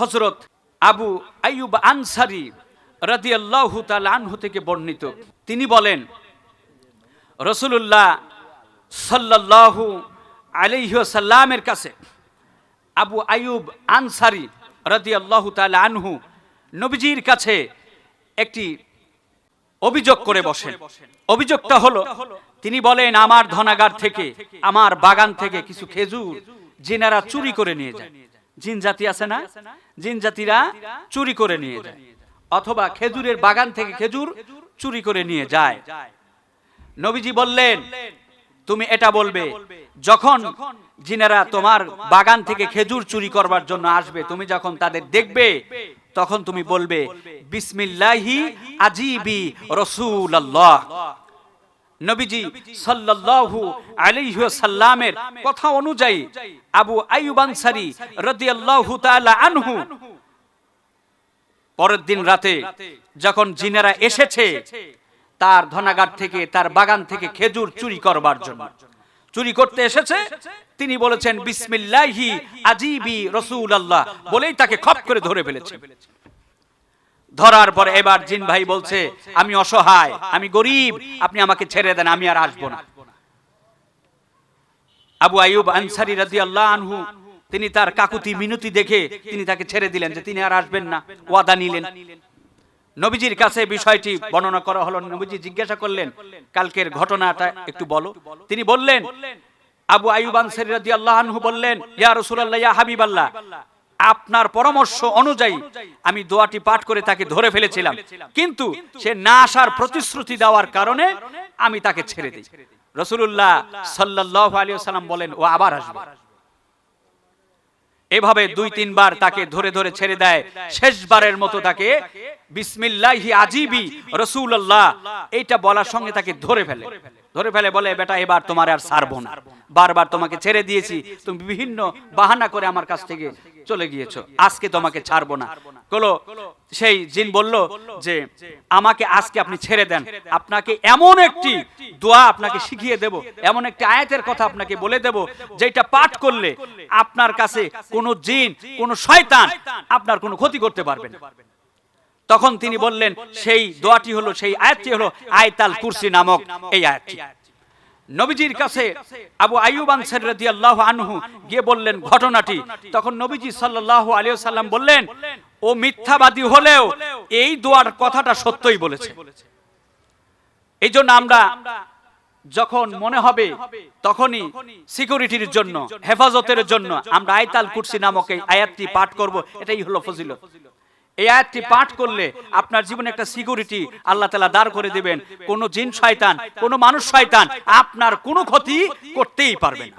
হজরত আবু আইয়ুব আনসারি রাদিয়াল্লাহু তাআলা আনহু থেকে বর্ণিত। তিনি বলেন, রসুলুল্লাহ সাল্লাল্লাহু আলাইহি সাল্লামের কাছে আবু আইয়ুব আনসারি রাদিয়াল্লাহু তাআলা আনহু নবীজির কাছে একটি অভিযোগ করে বসেন। অভিযোগটা হলো, তিনি বলেন, আমার ধনাগার থেকে, আমার বাগান থেকে কিছু খেজুর জেনারা চুরি করে নিয়ে যায়। জিন জাতি আছে না? জিন জাতিরা চুরি করে নিয়ে যায়। অথবা খেজুরের বাগান থেকে খেজুর চুরি করে নিয়ে যায়। নবীজি বললেন, তুমি এটা বলবে, যখন জিনেরা তোমার বাগান থেকে খেজুর চুরি করবার জন্য আসবে, তুমি যখন তাদের দেখবে, তখন তুমি বলবে, বিসমিল্লাহি আজিবি রসুল্লাহ নবীজি সাল্লাল্লাহু আলাইহি সাল্লামের কথা অনুযায়ী আবু আইয়ুব আনসারী রাদিয়াল্লাহু তাআলা আনহু পরের দিন রাতে যখন জিনেরা এসেছে, তার ধনাগার থেকে, তার বাগান থেকে খেজুর চুরি করবার জন্য। চুরি করতে এসেছে, তিনি বলেছেন, বিসমিল্লাহি আজিবি রসুল্লাহ বলেই তাকে খপ করে ধরে ফেলেছে। ধরার পর এবার জিন ভাই বলছে, আমি অসহায়, আমি গরিব, আপনি আমাকে ছেড়ে দেন, আমি আর আসব না। আবু আইয়ুব আনসারি রাদিয়াল্লাহু আনহু, তিনি তার কাকুতি মিনতি দেখে তিনি তাকে ছেড়ে দিলেন যে তিনি আর আসবেন না, ওয়াদা নিলেন। নবীজির কাছে বিষয়টি বর্ণনা করা হলো, নবীজি জিজ্ঞাসা করলেন, কালকের ঘটনাটা একটু বলো। তিনি বললেন, আবু আইয়ুব আনসারী রাদিয়াল্লাহু আনহু বললেন, ইয়া রাসূলুল্লাহ, ইয়া হাবিবাল্লাহ। আপনার পরামর্শ অনুযায়ী আমি দোয়াটি পাঠ করে তাকে ধরে ফেলেছিলাম। কিন্তু সে না আসার প্রতিশ্রুতি দেওয়ার কারণে আমি তাকে ছেড়ে দিই। রসুল্লাহ সাল্লাহ আলী সাল্লাম বলেন, ও আবার আসবে। এভাবে দুই, তিনবার তাকে ধরে ধরে ছেড়ে দেয়। শেষবারের মতো তাকে বিসমিল্লাহি আজিবি রসুল্লাহ এইটা বলার সঙ্গে তাকে ধরে ফেলে। ধরে ফেলে বলে, বেটা, এবার তোমার আর ছাড়বো না। বারবার তোমাকে ছেড়ে দিয়েছি। তুমি বিভিন্ন বাহানা করে আমার কাছ থেকে চলে গিয়েছো। আজকে তোমাকে ছাড়বো না। কলো সেই জিন বলল যে আমাকে আজকে আপনি ছেড়ে দেন। আপনাকে এমন একটি দোয়া আপনাকে শিখিয়ে দেব। এমন একটি আয়াতের কথা আপনাকে বলে দেব যেটা পাঠ করলে আপনার কাছে কোনো জিন কোনো শয়তান আপনার কোনো ক্ষতি করতে পারবে না তখন তিনি বললেন সেই দোয়াটি হলো সেই আয়াতটি হলো আয়তাল কুরসি নামক এই আয়াতটি। নবীজির কাছে আবু আইয়ুব আনসারী রাদিয়াল্লাহু আনহু গিয়ে বললেন, ঘটনাটি। তখন নবীজি সাল্লাল্লাহু আলাইহি সাল্লাম বললেন, ও মিথ্যাবাদী হলেও এই দোয়ার কথাটা সত্যই বলেছে। এই জন্য আমরা যখন মনে হবে, তখনই সিকিউরিটির জন্য, হেফাজতের জন্য আমরা আয়তাল কুরসি নামক এই আয়াতটি পাঠ করব। এটাই হলো ফজিলত। এই আয়াতটি পাঠ করলে আপনার জীবনে একটা সিকিউরিটি আল্লাহ তালা দাঁড় করে দিবেন। কোনো জিন শয়তান, কোনো মানুষ শয়তান আপনার কোনো ক্ষতি করতেই পারবেন